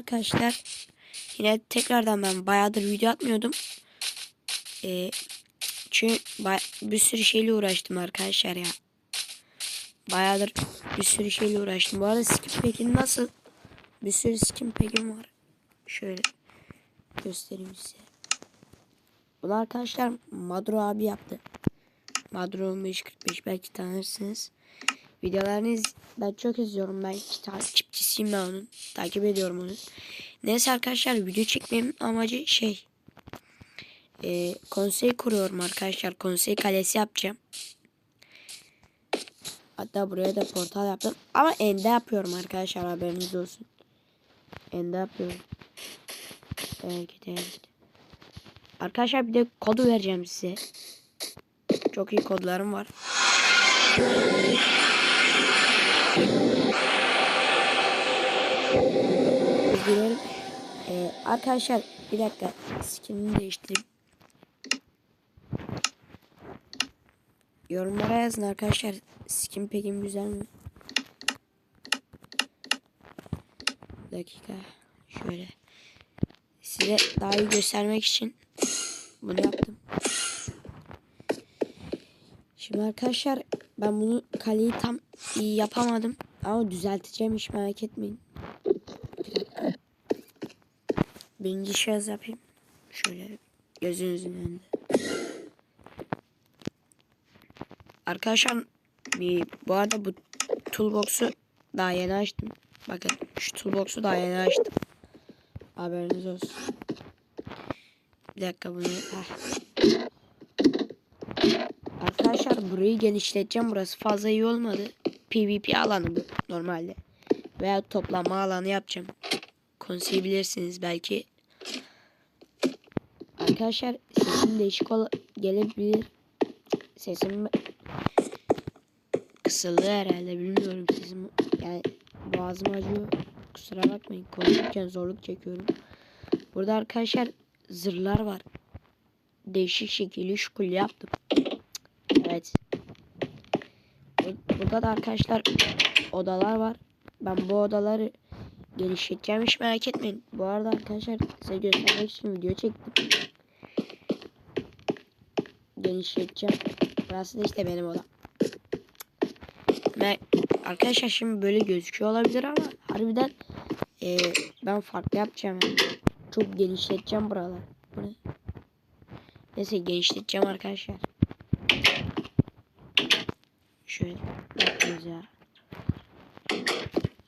arkadaşlar. Yine tekrardan ben bayağıdır video atmıyordum. Ee, çünkü bir sürü şeyle uğraştım arkadaşlar ya. Bayağıdır bir sürü şeyle uğraştım. Bu arada skin pack'in nasıl? Bir sürü skin pack'im var. Şöyle göstereyim size. Bunu arkadaşlar Madro abi yaptı. Madro 545 belki tanırsınız. Videolarını ben çok izliyorum. Ben takipçisiyim ben onun. Takip ediyorum onu. Neyse arkadaşlar video çekmemin amacı şey. E, konsey kuruyorum arkadaşlar. Konsey kalesi yapacağım. Hatta buraya da portal yaptım. Ama ende yapıyorum arkadaşlar haberiniz olsun. Ende yapıyorum. Evet, evet. Arkadaşlar bir de kodu vereceğim size. Çok iyi kodlarım var. Girelim. Ee, arkadaşlar bir dakika skinini değiştireyim. Yorumlara yazın arkadaşlar. Skin peki güzel mi? Dakika. Şöyle. Size daha iyi göstermek için bunu yaptım. Şimdi arkadaşlar ben bunu kaleyi tam iyi yapamadım. Ama düzelteceğim hiç merak etmeyin. Birinci şahıs yapayım. Şöyle gözünüzün önünde. Arkadaşlar bir, bu arada bu toolbox'u daha yeni açtım. Bakın şu toolbox'u daha yeni açtım. Haberiniz olsun. Bir dakika bunu. Heh. Arkadaşlar burayı genişleteceğim. Burası fazla iyi olmadı. PvP alanı bu normalde. Veya toplama alanı yapacağım. Konseyi bilirsiniz belki. Arkadaşlar sesim değişik gelebilir. Sesim kısıldı herhalde bilmiyorum sesim. Yani boğazım acıyor. Kusura bakmayın konuşurken zorluk çekiyorum. Burada arkadaşlar zırhlar var. Değişik şekilli şukul yaptım. Evet. Bu- Burada da arkadaşlar odalar var. Ben bu odaları genişleteceğim hiç merak etmeyin. Bu arada arkadaşlar size göstermek için video çektim. Genişleteceğim. Burası da işte benim odam. Ve arkadaşlar şimdi böyle gözüküyor olabilir ama harbiden e, ben farklı yapacağım. Yani. Çok genişleteceğim buraları. Bu ne? Neyse genişleteceğim arkadaşlar. Şöyle bakıyoruz ya.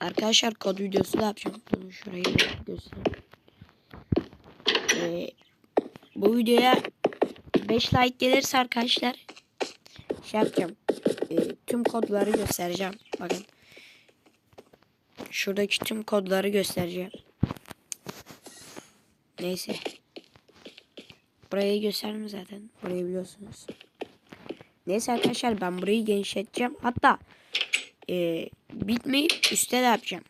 Arkadaşlar kod videosu da yapacağım. Bunu şurayı göstereyim. Ee, bu videoya 5 like gelirse arkadaşlar şey yapacağım. Ee, tüm kodları göstereceğim. Bakın. Şuradaki tüm kodları göstereceğim. Neyse. Burayı gösterdim zaten. Burayı biliyorsunuz. Neyse arkadaşlar ben burayı genişleteceğim. Hatta e, bitmeyip üstte de yapacağım.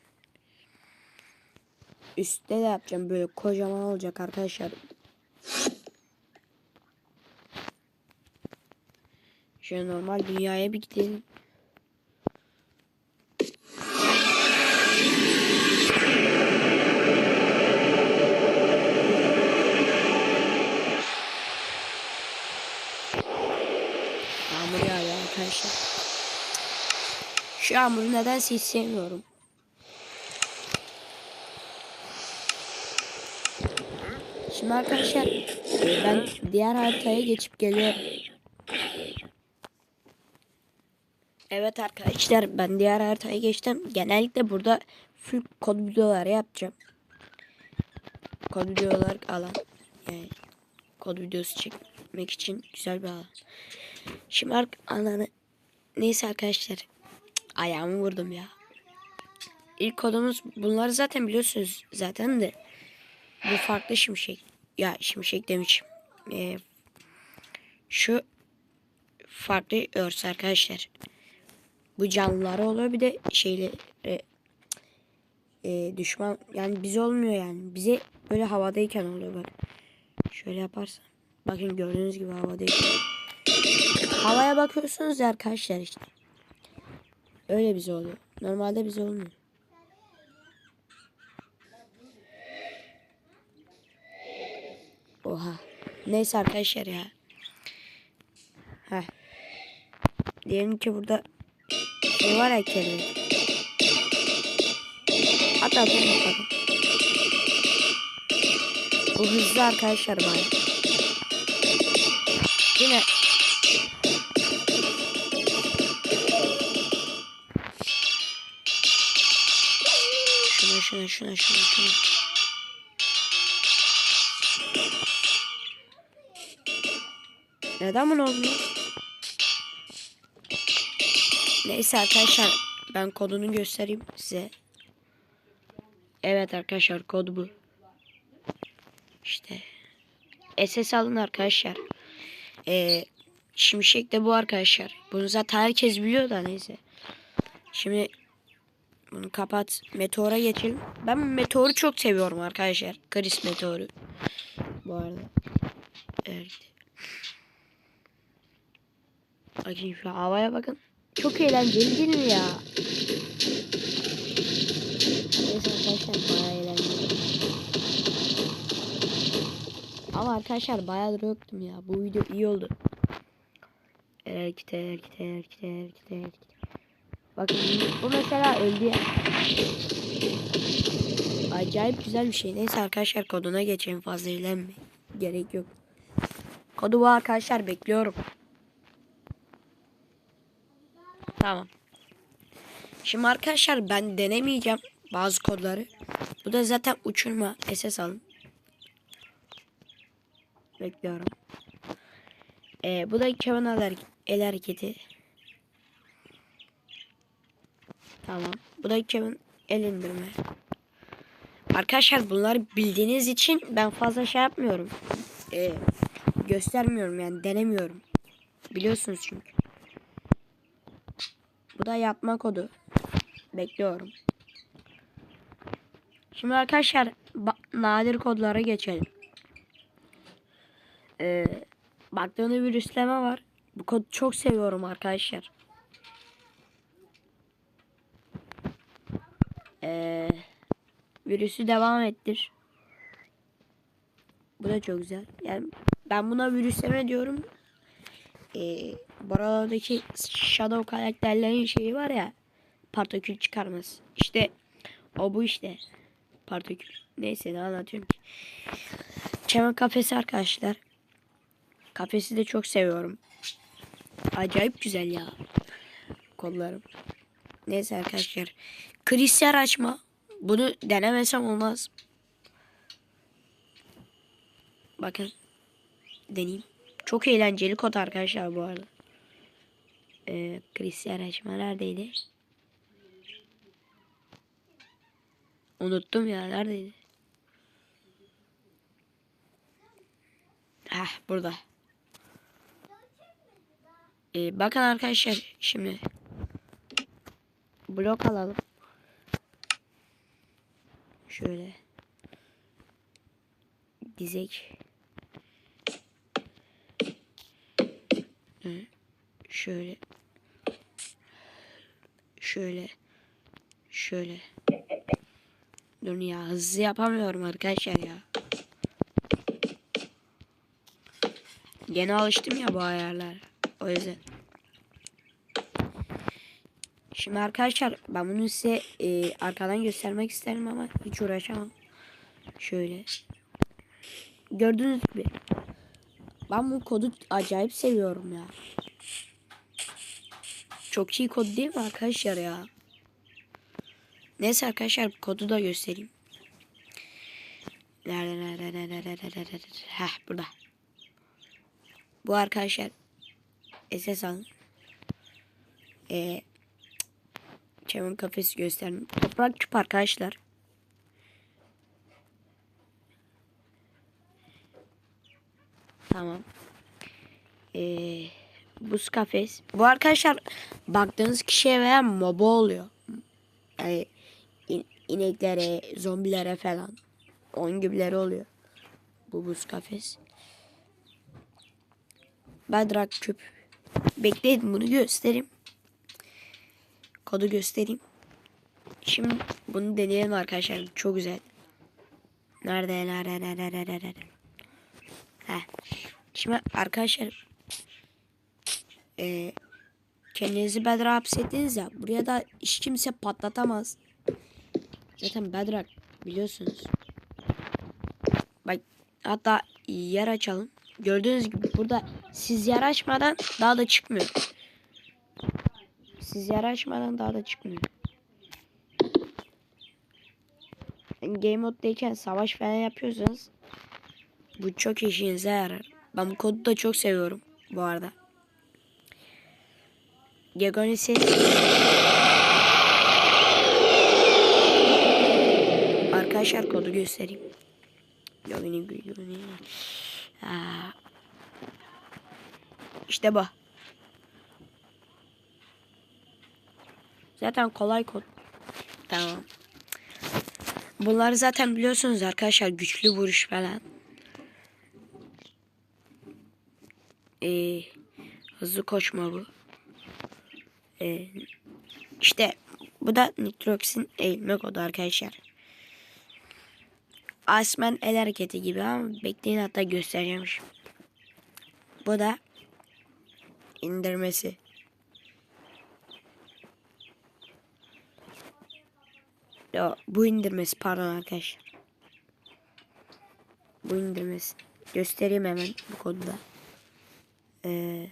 Üstte de yapacağım. Böyle kocaman olacak arkadaşlar. Şöyle normal dünyaya bir gidelim. Yağmur yağıyor arkadaşlar. Şu yağmuru nedense hiç sevmiyorum. Şimdi arkadaşlar ben diğer haritaya geçip geliyorum. Evet arkadaşlar ben diğer haritaya geçtim. Genellikle burada full kod videoları yapacağım. Kod videolar alan. Yani kod videosu çekmek için güzel bir alan. Şimdi alanı neyse arkadaşlar ayağımı vurdum ya. İlk kodumuz bunları zaten biliyorsunuz zaten de bu farklı şimşek. Ya şimşek demişim. Ee, şu farklı örs arkadaşlar. Bu canlıları oluyor bir de şeyle e, e, düşman yani bize olmuyor yani. Bize böyle havadayken oluyor bak. Şöyle yaparsam. Bakın gördüğünüz gibi havadayken. Havaya bakıyorsunuz ya arkadaşlar işte. Öyle bize oluyor. Normalde bize olmuyor. Oha. Neyse arkadaşlar ya. Heh. Diyelim ki burada şey var ya kelime. Hatta dur bakalım. Bu hızlı arkadaşlar bari. Yine Şuna şuna şuna şuna. Neden bunu olmuyor? Neyse arkadaşlar ben kodunu göstereyim size. Evet arkadaşlar kod bu. İşte SS alın arkadaşlar. Ee, Şimşek de bu arkadaşlar. Bunu zaten herkes biliyor da neyse. Şimdi bunu kapat. Meteora geçelim. Ben meteoru çok seviyorum arkadaşlar. Chris meteoru. Bu arada. Evet. Bakayım şu havaya bakın. Çok eğlenceli değil mi ya? Neyse arkadaşlar bayağı eğlenceli. Ama arkadaşlar bayağıdır yoktum ya. Bu video iyi oldu. Erkite erkite erkite erkite erkite. Bakın bu mesela öldü ya. Acayip güzel bir şey. Neyse arkadaşlar koduna geçelim fazla eğlenme. Gerek yok. Kodu bu arkadaşlar bekliyorum. Tamam. Şimdi arkadaşlar ben denemeyeceğim bazı kodları. Bu da zaten uçurma SS alın. Bekliyorum. Ee, bu da Kevin el hareketi. Tamam. Bu da Kevin el indirme. Arkadaşlar bunları bildiğiniz için ben fazla şey yapmıyorum. Ee, göstermiyorum yani denemiyorum. Biliyorsunuz çünkü. Bu da yapma kodu. Bekliyorum. Şimdi arkadaşlar nadir kodlara geçelim. Ee, baktığında virüsleme var. Bu kodu çok seviyorum arkadaşlar. Ee, virüsü devam ettir. Bu da çok güzel. Yani ben buna virüsleme diyorum. Ee, buralardaki shadow karakterlerin şeyi var ya partikül çıkarması. İşte o bu işte. Partikül. Neyse ne anlatıyorum ki. Çemen kafesi arkadaşlar. Kafesi de çok seviyorum. Acayip güzel ya. Kollarım. Neyse arkadaşlar. Krisyer açma. Bunu denemesem olmaz. Bakın. Deneyeyim. Çok eğlenceli kod arkadaşlar bu arada. Ee, Krisyer açma neredeydi? Unuttum ya neredeydi? Heh burada. Ee, bakın arkadaşlar şimdi blok alalım. Şöyle dizek. Şöyle şöyle şöyle Durun ya hızlı yapamıyorum arkadaşlar ya. Yeni alıştım ya bu ayarlar. O yüzden. Şimdi arkadaşlar ben bunu size e, arkadan göstermek isterim ama hiç uğraşamam. Şöyle. Gördüğünüz gibi. Ben bu kodu acayip seviyorum ya. Çok iyi kod değil mi arkadaşlar ya? Neyse arkadaşlar kodu da göstereyim. Heh burada. Bu arkadaşlar SS alın. Ee, Çevin kafesi göstereyim. Toprak küp arkadaşlar. Tamam. Ee, buz kafes. Bu arkadaşlar baktığınız kişiye veya moba oluyor. Yani in ineklere, zombilere falan. Onun gibileri oluyor. Bu buz kafes. Bedrock küp. Bekleyin bunu göstereyim. Kodu göstereyim. Şimdi bunu deneyelim arkadaşlar. Çok güzel. Nerede nerede nerede nerede nerede. Heh. Şimdi arkadaşlar e, kendinizi Bedrock'a hapsettiniz ya buraya da hiç kimse patlatamaz. Zaten Bedrock biliyorsunuz. Bak hatta yer açalım. Gördüğünüz gibi burada siz yer açmadan daha da çıkmıyor. Siz yer açmadan daha da çıkmıyor. Game moddayken savaş falan yapıyorsanız bu çok işinize yarar. Ben bu kodu da çok seviyorum bu arada. Gegoni ses. Arkadaşlar kodu göstereyim. Gegoni. İşte bu. Zaten kolay kod. Tamam. Bunları zaten biliyorsunuz arkadaşlar güçlü vuruş falan. Ee, hızlı koşma bu. Ee, işte bu da nitroksin eğilme kodu arkadaşlar. Asmen el hareketi gibi ama bekleyin hatta göstereceğim. Bu da indirmesi. Yo, bu indirmesi pardon arkadaşlar. Bu indirmesi. Göstereyim hemen bu konuda. Ee,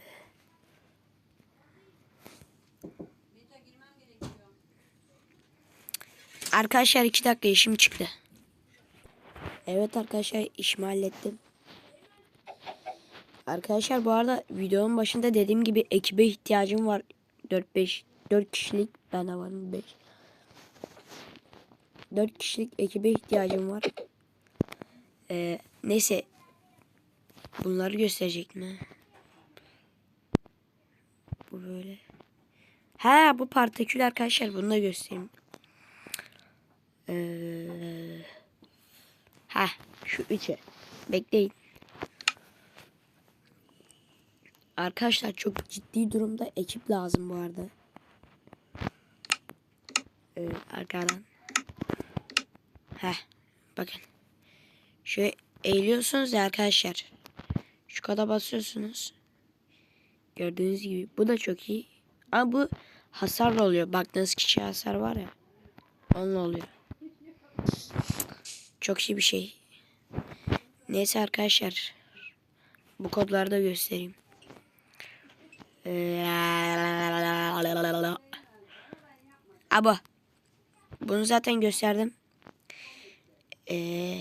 arkadaşlar iki dakika işim çıktı. Evet arkadaşlar işimi hallettim. Arkadaşlar bu arada videonun başında dediğim gibi ekibe ihtiyacım var. 4-5 4 kişilik ben de varım 5. 4 kişilik ekibe ihtiyacım var. Ee, neyse. Bunları gösterecek mi? Bu böyle. Ha bu partikül arkadaşlar bunu da göstereyim. Ee, ha şu üçe. Bekleyin. Arkadaşlar çok ciddi durumda ekip lazım bu arada. Ee, arkadan. Heh. Bakın. Şöyle eğiliyorsunuz ya arkadaşlar. Şu kadar basıyorsunuz. Gördüğünüz gibi. Bu da çok iyi. Ama bu hasarla oluyor. Baktığınız kişi hasar var ya. Onunla oluyor. Çok iyi bir şey. Neyse arkadaşlar. Bu kodları da göstereyim. Abo. Bunu zaten gösterdim. Ee,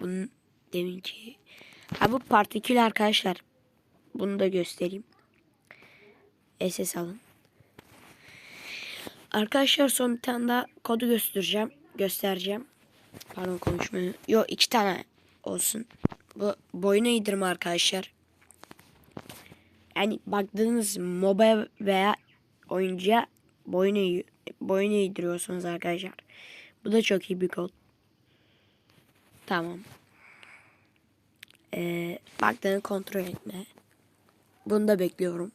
bunun deminki ha bu partikül arkadaşlar. Bunu da göstereyim. SS alın. Arkadaşlar son bir tane daha kodu göstereceğim. Göstereceğim. Pardon konuşmayı. Yok iki tane olsun. Bu boyuna eğdirme arkadaşlar. Yani baktığınız moba veya oyuncuya boyun, eğ boyun eğdiriyorsunuz arkadaşlar. Bu da çok iyi bir kod. Tamam. Ee, baktığını kontrol etme. Bunu da bekliyorum.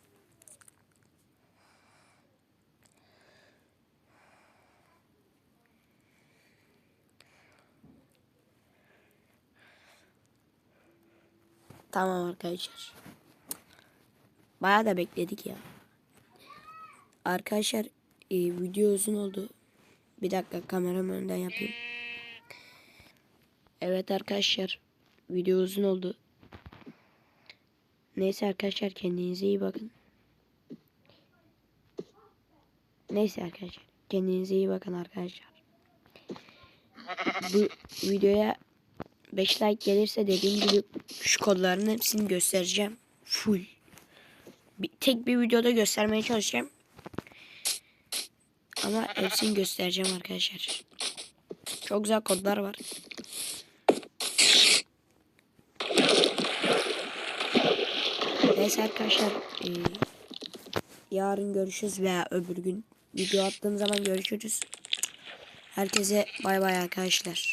Tamam arkadaşlar. Bayağı da bekledik ya. Arkadaşlar e, video uzun oldu. Bir dakika kameramı önden yapayım. Evet arkadaşlar video uzun oldu. Neyse arkadaşlar kendinize iyi bakın. Neyse arkadaşlar kendinize iyi bakın arkadaşlar. Bu videoya 5 like gelirse dediğim gibi şu kodların hepsini göstereceğim. Full. Bir, tek bir videoda göstermeye çalışacağım. Ama hepsini göstereceğim arkadaşlar. Çok güzel kodlar var. Neyse arkadaşlar. E, yarın görüşürüz veya öbür gün video attığım zaman görüşürüz. Herkese bay bay arkadaşlar.